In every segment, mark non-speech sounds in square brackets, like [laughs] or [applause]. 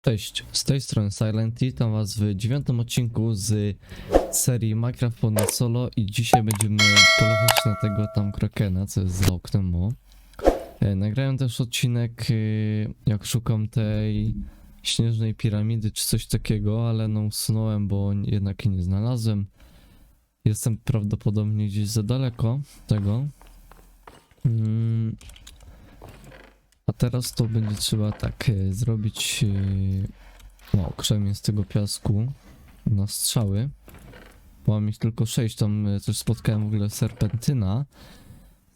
Cześć, z tej strony Silent witam was w dziewiątym odcinku z serii Minecraft Ponad Solo i dzisiaj będziemy polować na tego tam krakena, co jest za oknem mo. E, nagrałem też odcinek, e, jak szukam tej śnieżnej piramidy czy coś takiego, ale no usunąłem, bo jednak jej nie znalazłem. Jestem prawdopodobnie gdzieś za daleko tego. A teraz to będzie trzeba tak e, zrobić no, krzemień z tego piasku na strzały. Mam ich tylko 6, tam e, też spotkałem w ogóle serpentyna.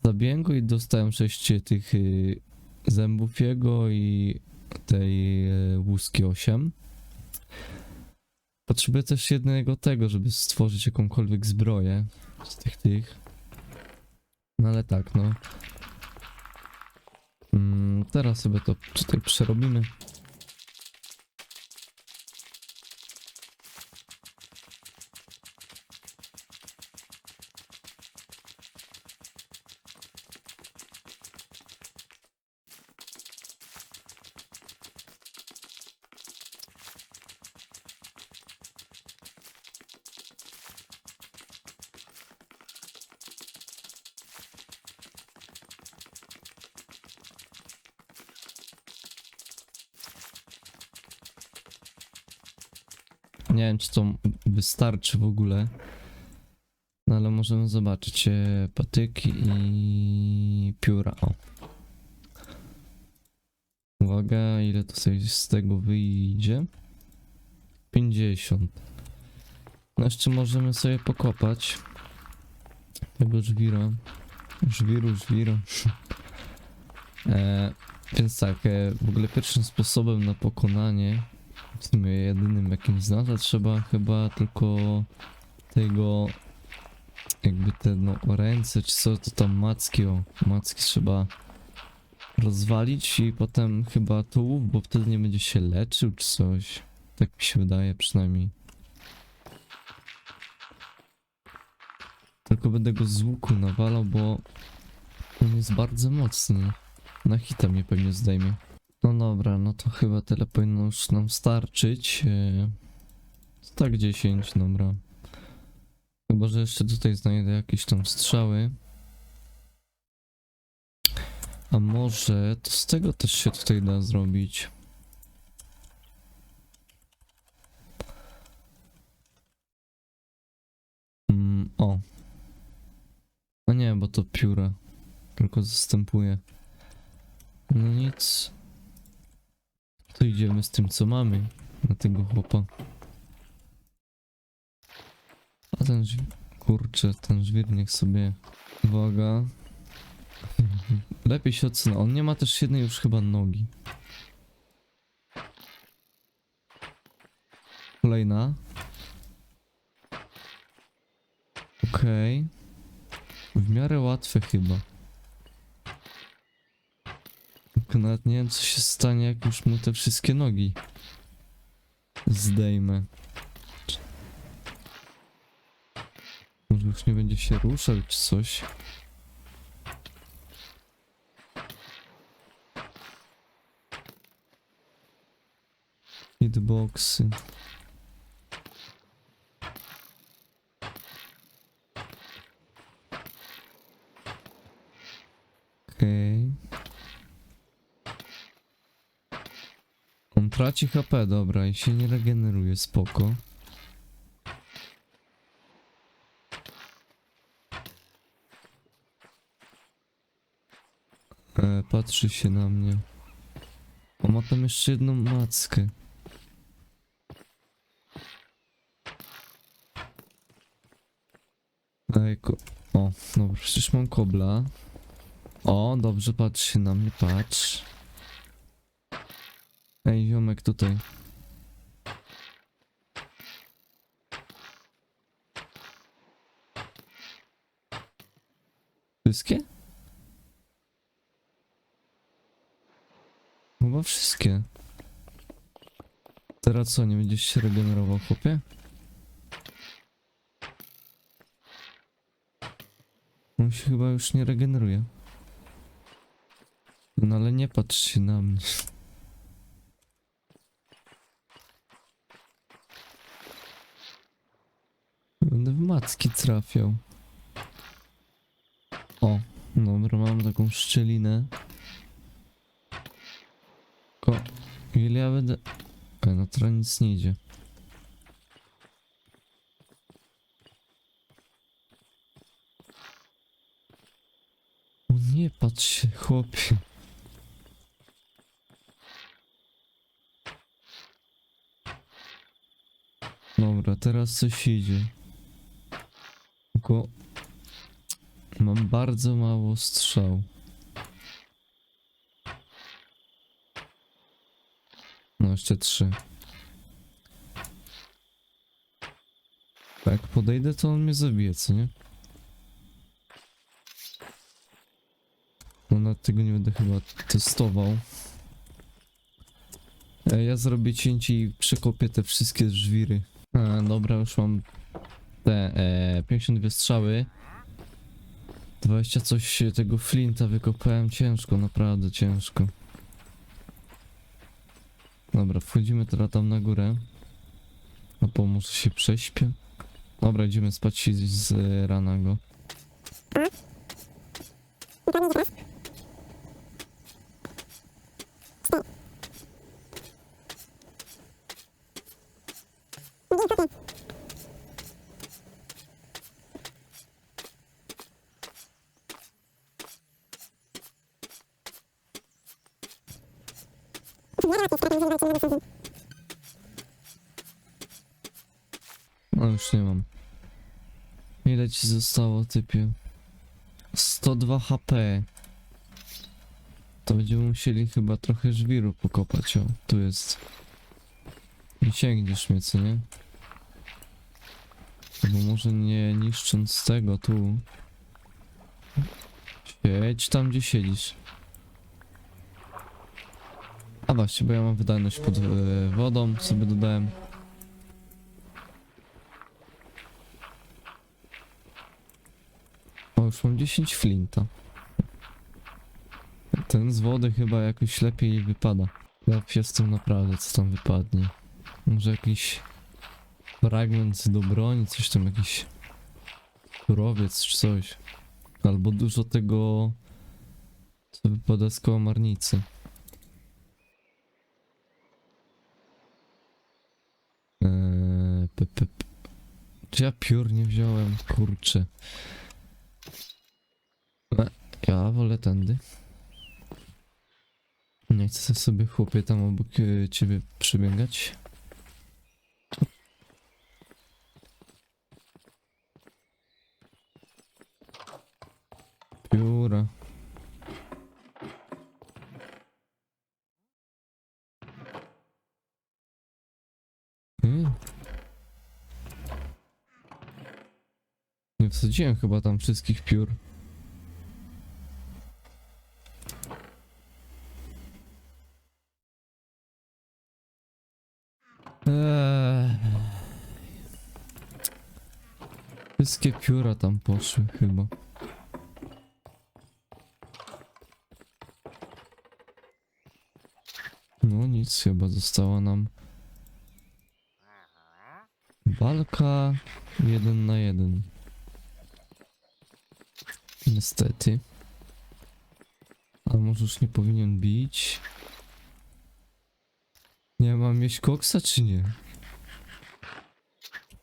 Zabiłem go i dostałem 6 tych zębów jego i tej łuski 8. Potrzebuję też jednego tego, żeby stworzyć jakąkolwiek zbroję z tych tych. No ale tak, no. Mm, teraz sobie to tutaj przerobimy. Nie wiem, czy to wystarczy w ogóle. No ale możemy zobaczyć. e, Patyki i pióra. O. Uwaga, ile to sobie z tego wyjdzie? 50. No jeszcze możemy sobie pokopać tego żwira. Żwiru, żwiru. [laughs] e, więc tak, e, w ogóle pierwszym sposobem na pokonanie w sumie jedynym jakimś znam, to trzeba chyba tylko tego jakby te no ręce czy co to tam macki o macki trzeba rozwalić i potem chyba tułów, bo wtedy nie będzie się leczył czy coś. Tak mi się wydaje przynajmniej. Tylko będę go z łuku nawalał, bo on jest bardzo mocny. Na hita mnie pewnie zdejmie. No dobra, no to chyba tyle powinno już nam starczyć. Yy, Tak 10, dobra. Chyba, że jeszcze tutaj znajdę jakieś tam strzały. A może to z tego też się tutaj da zrobić. Mm, o. A nie, bo to pióra. Tylko zastępuje. No nic. To idziemy z tym, co mamy na tego chłopa. A ten. Kurczę, ten żwir niech sobie... Uwaga. Lepiej się odsunął. On nie ma też jednej już chyba nogi. Kolejna. Okej. W miarę łatwe chyba. Tylko nawet nie wiem co się stanie jak już mu te wszystkie nogi zdejmę. Może już nie będzie się ruszał czy coś. Hitboxy. Okej. On traci HP, dobra, i się nie regeneruje, spoko. E, patrzy się na mnie. O, ma tam jeszcze jedną mackę. Ej, ko o, dobra, przecież mam kobla. O, dobrze, patrzy się na mnie, patrz. Ej, ziomek tutaj. Wszystkie? Chyba wszystkie. Teraz co, nie będziesz się regenerował, chłopie? On się chyba już nie regeneruje. No ale nie patrz się na mnie. Będę w macki trafiał. O, dobra, mam taką szczelinę. Ko, ile ja będę... E, no teraz nic nie idzie. O nie, patrz się, chłopie. Dobra, teraz coś idzie. Tylko mam bardzo mało strzał. No jeszcze trzy. Jak podejdę, to on mnie zabije, co nie? No nad tego nie będę chyba testował. E, Ja zrobię cięcie i przekopię te wszystkie żwiry. A, dobra, już mam te e, 52 strzały. 20 coś tego flinta wykopałem ciężko, naprawdę ciężko. Dobra, wchodzimy teraz tam na górę. A po może się prześpię. Dobra, idziemy spać z, z rana go. No już nie mam. Ile ci zostało, typie? 102 HP. To będziemy musieli chyba trochę żwiru pokopać. O, tu jest. Nie sięgniesz mnie, co nie? Bo może nie niszcząc tego tu. Siedź tam, gdzie siedzisz. A właśnie, bo ja mam wydajność pod e, wodą, sobie dodałem. Już mam 10 flinta. Ten z wody chyba jakoś lepiej wypada. Ja jestem naprawdę, co tam wypadnie. Może jakiś fragment do broni, coś tam, jakiś surowiec czy coś. Albo dużo tego, co wypada z kołamarnicy. Eee, pe, pe, pe. Czy ja piór nie wziąłem? Kurczę. Ja wolę tędy. Nie chcę sobie chłopie tam obok e, ciebie przybiegać. Pióra. Hmm. Nie wsadziłem chyba tam wszystkich piór. Wszystkie pióra tam poszły chyba. No nic, chyba została nam walka jeden na jeden. Niestety. A może już nie powinien bić? Nie mam mieć koksa czy nie?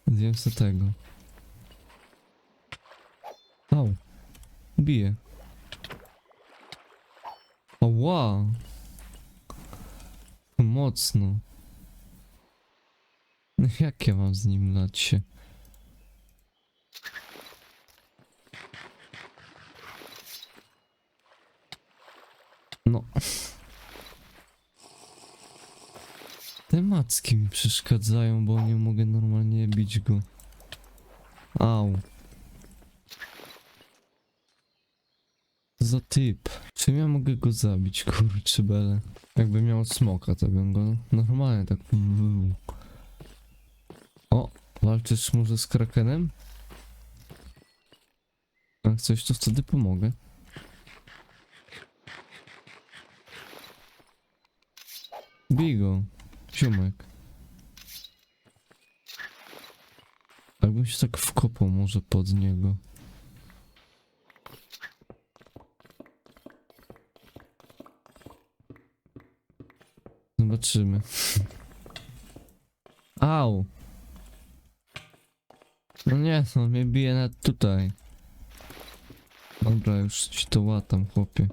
Zjem se tego. Au. Bije. Ała. Mocno. No Jak ja mam z nim lać się? No. Te macki mi przeszkadzają, bo nie mogę normalnie bić go. Au. Za typ. Czym ja mogę go zabić, kurczę bele? Jakby miał smoka, to bym go normalnie tak... O, walczysz może z krakenem? Jak coś, to wtedy pomogę. Bij go, ziomek. Jakbym się tak wkopał może pod niego. Zobaczymy. Au! No nie, no mnie bije nawet tutaj. Dobra, już ci to łatam, chłopie.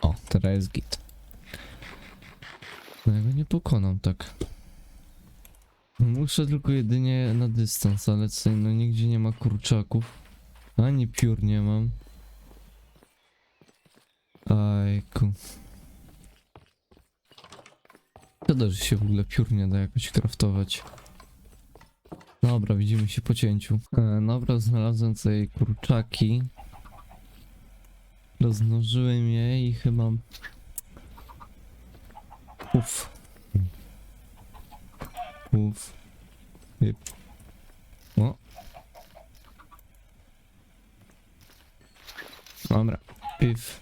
O, teraz jest git. No ja go nie pokonam tak. Muszę tylko jedynie na dystans, ale tutaj no nigdzie nie ma kurczaków. Ani piór nie mam. Ajku. Szkoda, że się w ogóle piór nie da jakoś craftować. Dobra, widzimy się po cięciu. E, dobra, znalazłem tutaj kurczaki. Rozmnożyłem je i chyba... Uff. Uff. Yep. O. Dobra. Pif.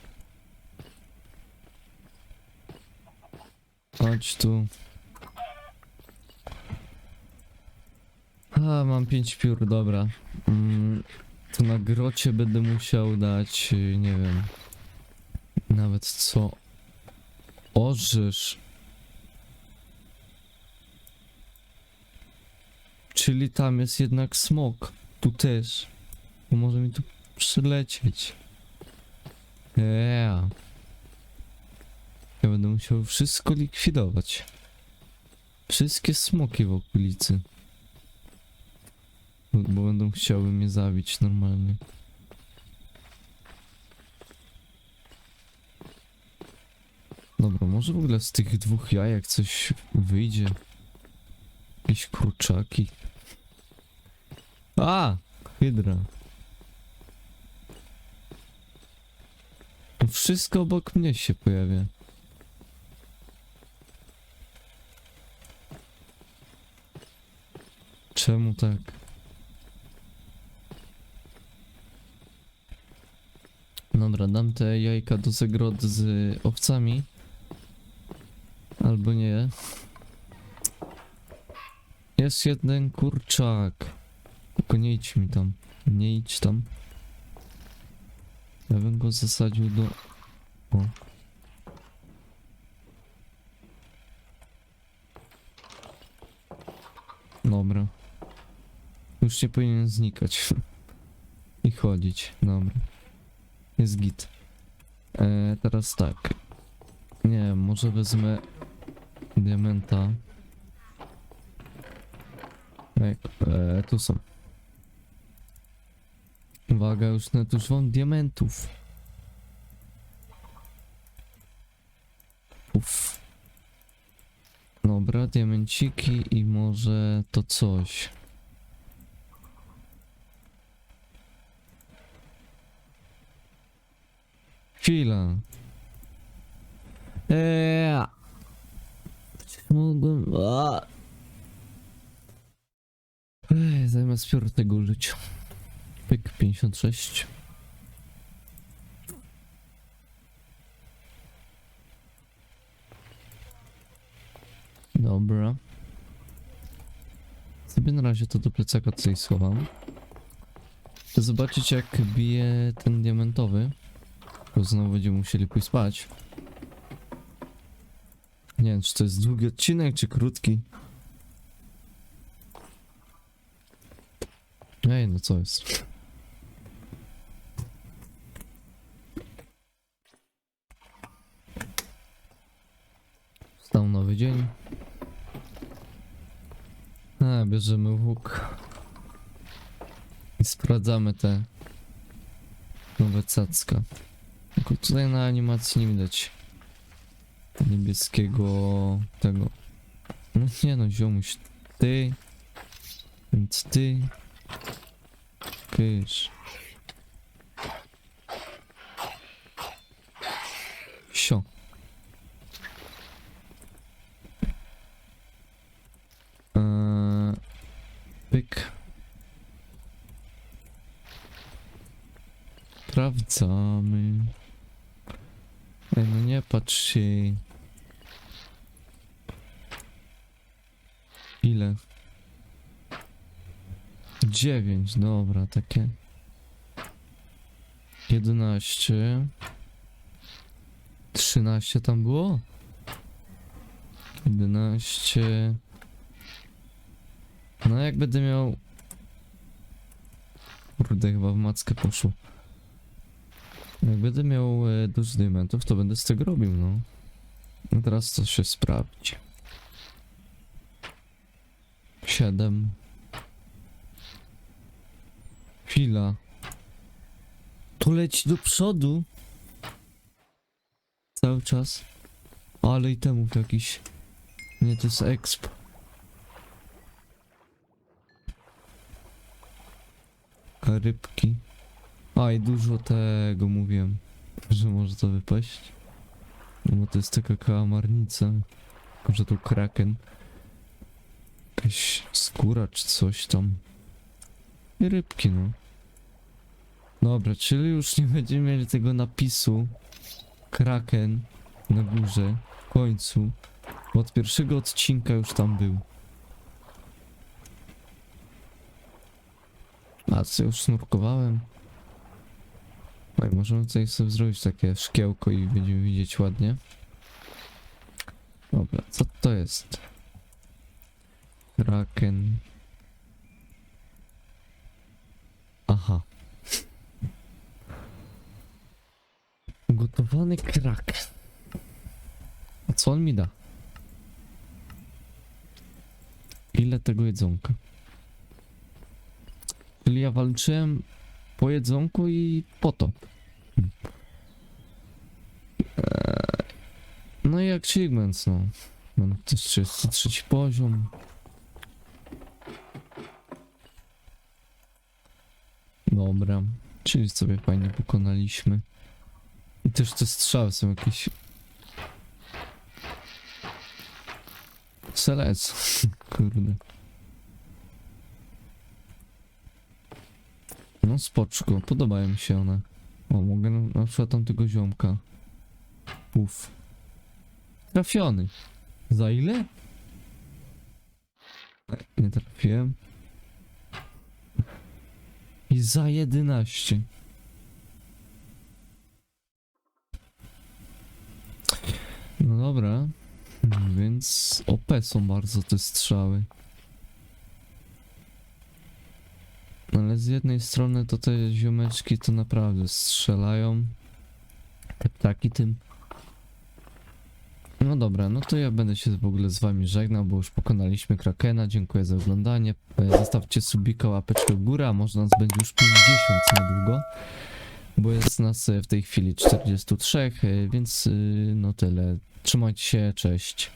Chodź tu. A, mam pięć piór, dobra. Mm, to na grocie będę musiał dać, y, nie wiem, nawet co. Orzesz. Czyli tam jest jednak smok. Tu też. To może mi tu przylecieć. Yeah. Ja będę musiał wszystko likwidować. Wszystkie smoki w okolicy. Bo, bo będą chciały mnie zabić normalnie. Dobra, może w ogóle z tych dwóch jajek coś wyjdzie. Jakieś kurczaki. A! Hydra. Wszystko obok mnie się pojawia. Czemu tak? Dobra, dam te jajka do zagrody z owcami. Albo nie. Jest jeden kurczak. Tylko nie idź mi tam. Nie idź tam. Ja bym go zasadził do... O. Dobra. Już nie powinien znikać. [laughs] I chodzić. Dobra. Jest git. E, teraz tak. Nie może wezmę diamenta. Ej, e, tu są. Uwaga, już nawet używam diamentów. Uff. Dobra, diamenciki i może to coś. Chwila. Eee. Mogłem. Zamiast piór tego użyć. Pyk 56. Dobra. Sobie na razie to do plecaka tutaj schowam. Chcę zobaczyć jak bije ten diamentowy. Bo znowu będziemy musieli pójść spać. Nie wiem, czy to jest długi odcinek, czy krótki. Ej, no co jest? Stał nowy dzień. A, bierzemy łuk. I sprawdzamy te nowe cacka. Tylko tutaj na animacji nie widać niebieskiego tego. No nie no, ziomuś, ty, więc ty, pysz. Sio. Eee, pyk. sprawdzamy. Ej, no nie patrz się. Ile? Dziewięć, dobra, takie. Jedenaście. Trzynaście tam było? Jedenaście. No jak będę miał... Kurde, chyba w mackę poszło. Jak będę miał e, dużo diamentów, to będę z tego robił, no. No teraz to się sprawdzi. Siedem. Chwila. To leci do przodu. Cały czas. Ale i temów jakiś. Nie, to jest exp. Rybki. A i dużo tego mówiłem, że może to wypaść. No bo to jest taka kałamarnica. Może to kraken. Jakaś skóra czy coś tam. I rybki no. Dobra, czyli już nie będziemy mieli tego napisu kraken na górze, w końcu. Bo od pierwszego odcinka już tam był. A co, już snurkowałem? No i możemy tutaj sobie zrobić takie szkiełko i będziemy widzieć ładnie. Dobra, co to jest? Kraken. Aha. Gotowany kraken. A co on mi da? Ile tego jedzonka? Czyli ja walczyłem po jedzonku i po to. Eee, No i achievements, no. Mam też 33 poziom. Dobra, czyli sobie fajnie pokonaliśmy. I też te strzały są jakieś... Selec, [laughs] kurde. No spoczko, podobają mi się one. O, mogę na, na przykład tamtego ziomka. Uff. Trafiony. Za ile? Nie trafiłem. I za 11. No dobra. Więc OP są bardzo te strzały. Ale z jednej strony to te ziomeczki to naprawdę strzelają. Te ptaki tym. No dobra, no to ja będę się w ogóle z wami żegnał, bo już pokonaliśmy Krakena. Dziękuję za oglądanie. E, Zostawcie subika, łapeczkę w górę, a może nas będzie już 50 niedługo. Bo jest nas e, w tej chwili 43, e, więc e, no tyle. Trzymajcie się, cześć.